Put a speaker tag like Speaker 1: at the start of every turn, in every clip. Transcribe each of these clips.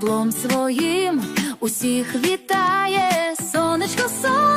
Speaker 1: теплом своїм усіх вітає. Сонечко, сонечко,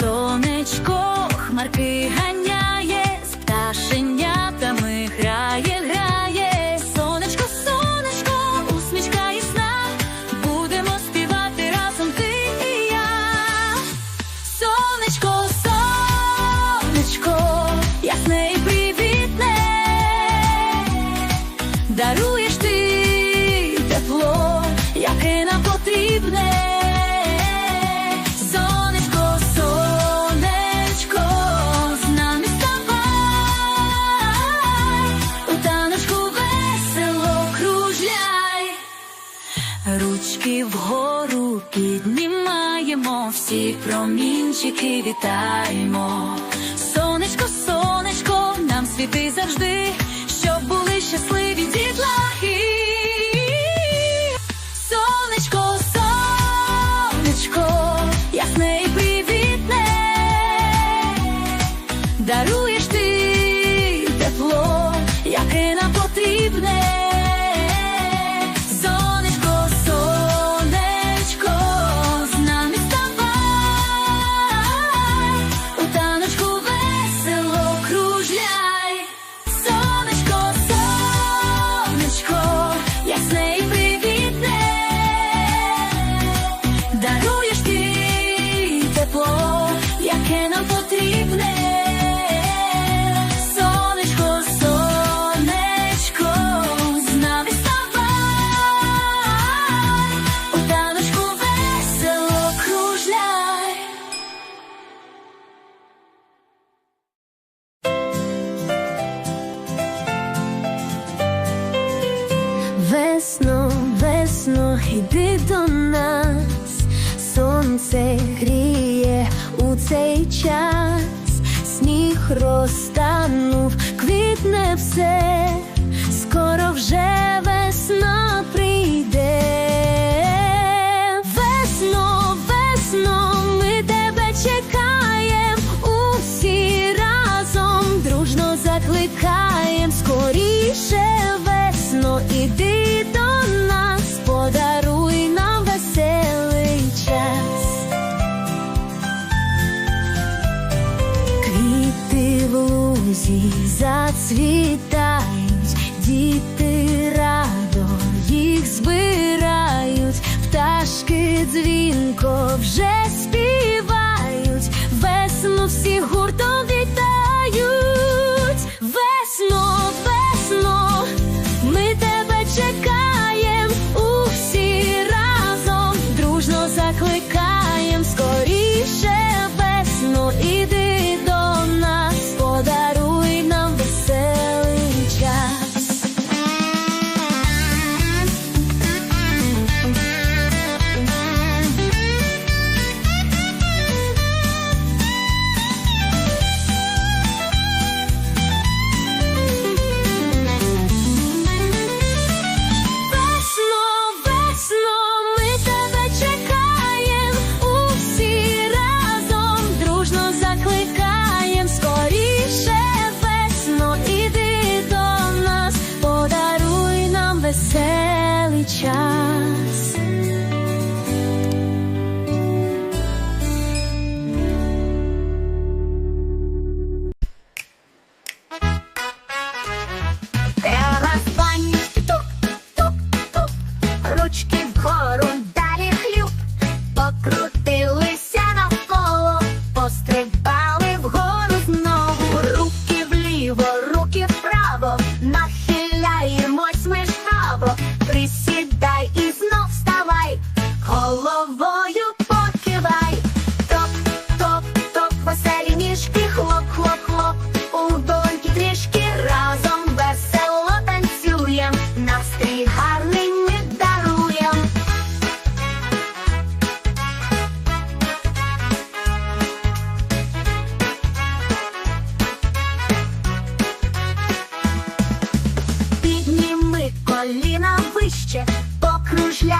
Speaker 1: Сонечко хмарки Сонечко, сонечко, ясне і привітне, даруєш ти
Speaker 2: тепло, яке нам потрібне. Сонечко, сонечко, з нами ставай, у таночку весело кружляй.
Speaker 1: Ручки вгору піднімаємо, всі промінчики вітаємо. Сонечко, сонечко, нам світи завжди, щоб були щасливі дітлахи.
Speaker 2: Сонечко, сонечко,
Speaker 1: ясне і привітне, даруєш
Speaker 2: потрібне. Сонечко, сонечко, з нами ставай, весело кружляй. Весно, весно, йди до нас, сонце гріє у цей час, сніг розтанув, квітне все, скоро вже весна лузі зацвітають, діти радо їх збирають, пташки дзвінко вже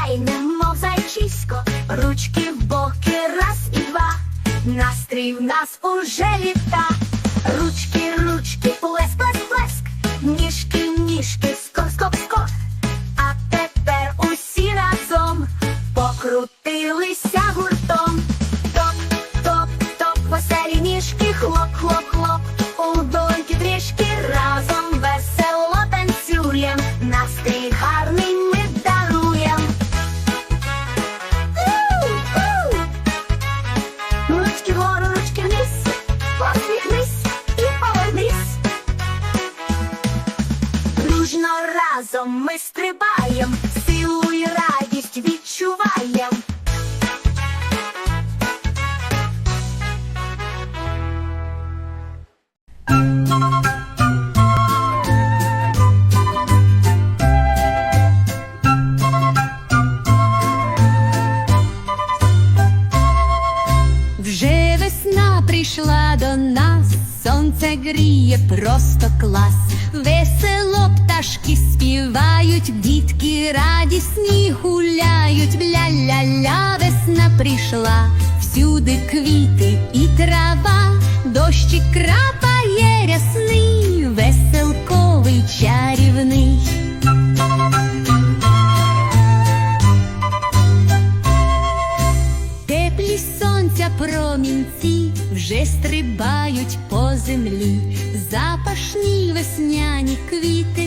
Speaker 2: гуляє, немов зайчисько, ручки в боки раз і два, настрій в нас уже літа. Ми стрибаєм, силу і радість відчуваєм. Вже весна прийшла до нас, сонце гріє просто клас. Весело дітки радісні гуляють. Ля-ля-ля, весна прийшла, всюди квіти і трава, дощик крапає рясний, веселковий чарівний. Теплі сонця промінці вже стрибають по землі, запашні весняні квіти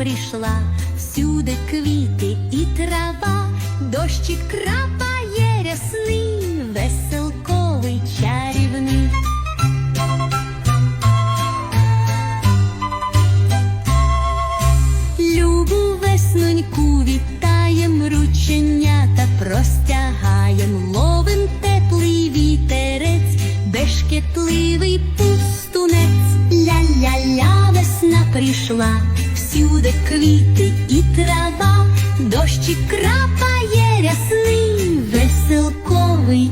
Speaker 2: прийшла, всюди квіти і трава, дощик крапає рясний, веселковий чарівний. Любу весноньку вітаєм рученята, простягаєм, ловим теплий вітерець, бешкетливий пустунець, ля-ля-ля весна прийшла всюди квіти і трава, дощ і крапає рясний, веселковий.